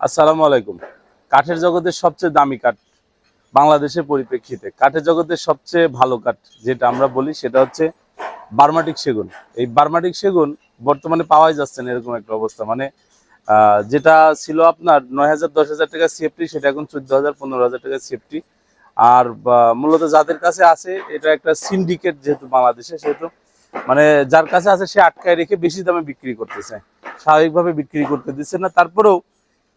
আসসালামু আলাইকুম। কাঠের জগতের সবচেয়ে দামি কাঠ বাংলাদেশের পরিপ্রেক্ষিতে। কাঠের জগতের সবচেয়ে ভালো কাঠ যেটা আমরা বলি সেটা হচ্ছে বার্মাটিক সেগুন। এই বার্মাটিক সেগুন বর্তমানে পাওয়াই যাচ্ছে না এরকম একটা অবস্থা। মানে যেটা ছিল আপনার নয় হাজার, দশ হাজার টাকা সেফটি, সেটা এখন চোদ্দ হাজার, পনেরো হাজার টাকা সেফটি। আর মূলত যাদের কাছে আছে, এটা একটা সিন্ডিকেট যেহেতু বাংলাদেশে, সেহেতু মানে যার কাছে আছে, সে আটকায় রেখে বেশি দামে বিক্রি করতেছে। স্বাভাবিকভাবে বিক্রি করতে দিচ্ছে না। তারপরেও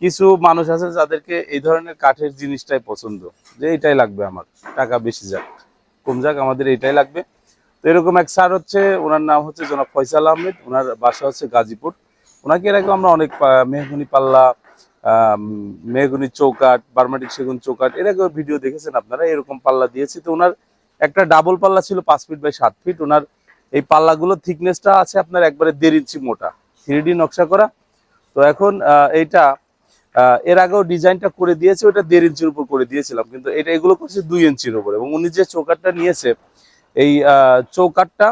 কিছু মানুষ আছে যাদেরকে এই ধরনের কাঠের জিনিসটাই পছন্দ, যে এটাই লাগবে আমার, টাকা বেশি যাক। কম যাক, আমাদের এটাই লাগবে। তো এরকম এক স্যার হচ্ছে, ওনার নাম হচ্ছে জনাব ফয়সাল আহমেদ, ওনার বাসা হচ্ছে গাজীপুর। ওনাকে এর আগে আমরা অনেক মেহগুনি পাল্লা মেহগুনি চৌকাট বার্মাটিক সেগুন চৌকাট এর আগেও ভিডিও দেখেছেন আপনারা, এরকম পাল্লা দিয়েছি। তো ওনার একটা ডাবল পাল্লা ছিল পাঁচ ফিট বাই সাত ফিট ওনার এই পাল্লাগুলোর থিকনেসটা আছে আপনার একবারে দেড় ইঞ্চি মোটা থ্রি নকশা করা। তো এখন এইটা এর আগেও ডিজাইনটা করে দিয়েছে, ওটা দেড় ইঞ্চির উপর করে দিয়েছিলাম, কিন্তু এটা এগুলো করছে দুই ইঞ্চির উপর। এবং উনি যে চৌকাটটা নিয়েছে, এই চৌকাটটা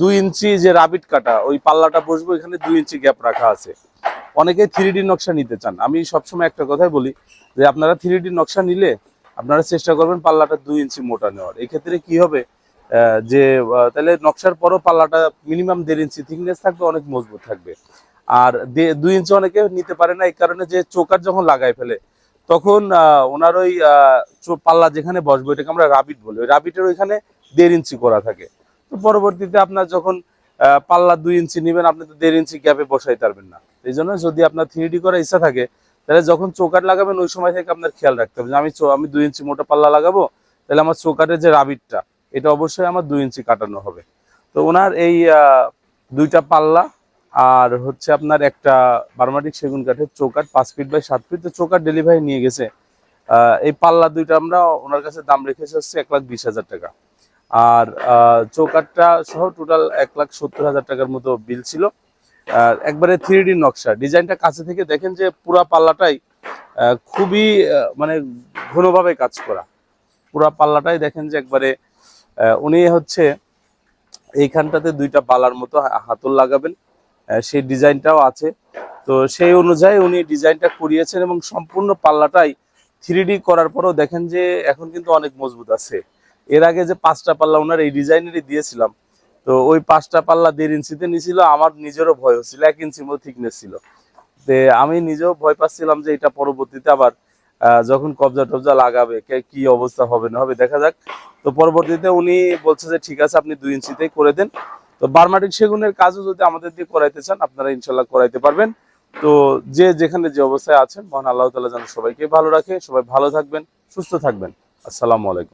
দুই ইঞ্চি যে রাবিট কাটা, ওই পাল্লাটা বসবো এখানে দুই ইঞ্চি গ্যাপ রাখা আছে। অনেকে থ্রি নকশা নিতে চান। আমি সবসময় একটা কথাই বলি যে, আপনারা থ্রি নকশা নিলে আপনারা চেষ্টা করবেন পাল্লাটা দুই ইঞ্চি মোটা নেওয়ার। এক্ষেত্রে কি হবে যে তাহলে নকশার পরও পাল্লাটা মিনিমাম দেড় ইঞ্চি থিকনেস থাকবে, অনেক মজবুত থাকবে। আর দুই ইঞ্চি অনেকে নিতে পারে না, এই কারণে যে চোকার যখন লাগাই ফেলে, তখন ওনার ওই পাল্লা যেখানে বসবো এটাকে আমরা রাবিট বলি। ওই রাবিটের ওইখানে দেড় ইঞ্চি করা থাকে। তো পরবর্তীতে আপনার যখন পাল্লা দুই ইঞ্চি নেবেন, আপনি তো দেড় ইঞ্চি গ্যাপে বসাই পারবেন না। এই জন্য যদি আপনার থ্রি করার ইচ্ছা থাকে, তাহলে যখন চৌকাট লাগাবেন, ওই সময় থেকে আপনার খেয়াল রাখতে হবে যে আমি আমি দুই ইঞ্চি মোটা পাল্লা লাগাবো, তাহলে আমার চোকারের যে রাবিটটা, এটা অবশ্যই আমার দুই ইঞ্চি কাটানো হবে। তো ওনার এই দুইটা পাল্লা আর হচ্ছে আপনার একটা বার্মাটিক সেগুন কাঠের চৌকাট পাঁচ ফিট বাই সাত ফিট চৌকাট ডেলিভারি নিয়ে গেছে। এই পাল্লা দুইটা আমরা ওনার কাছে দাম রেখেছি হচ্ছে এক লাখ বিশ হাজার টাকা। আর চৌকাটটা সহ টোটাল এক লাখ সত্তর হাজার টাকার মতো বিল ছিল। আর একবারে থ্রি ডি নকশা। ডিজাইনটা কাছে থেকে দেখেন যে পুরা পাল্লাটাই খুবই মানে ঘনভাবে কাজ করা। পুরা পাল্লাটাই দেখেন যে একবারে উনি হচ্ছে এইখানটাতে দুইটা পাল্লার মতো হাতল লাগাবেন। সেই ডিজাইনটাও আছে। তো সেই অনুযায়ী উনি ডিজাইনটা করিয়েছেন এবং সম্পূর্ণ পাল্লাটাই থ্রি করার পরেও দেখেন যে এখন কিন্তু অনেক মজবুত আছে। এর আগে যে পাঁচটা পাল্লা ওনার এই ডিজাইনেরই দিয়েছিলাম। তো ওই পাঁচটা পাল্লা দেড় ইঞ্চিতে নিয়েছিল আমার নিজেরও ভয় হচ্ছিল, এক ইঞ্চির মতো থিকনেস ছিল। তে আমি নিজেও ভয় পাচ্ছিলাম যে এটা পরবর্তীতে আবার যখন কবজা টবজা লাগাবে কি অবস্থা হবে না হবে দেখা যাক। তো পরবর্তীতে উনি বলছে যে, ঠিক আছে, আপনি দুই ইঞ্চিতেই করে দেন। তো বার্মাটিক সেগুনের কাজও যদি আমাদের দিয়ে করাইতে চান, আপনারা ইনশাল্লাহ করাইতে পারবেন। তো যে যেখানে যে অবস্থায় আছেন, মহান আল্লাহ তালা যেন সবাইকে ভালো রাখে। সবাই ভালো থাকবেন, সুস্থ থাকবেন। আসসালামু আলাইকুম।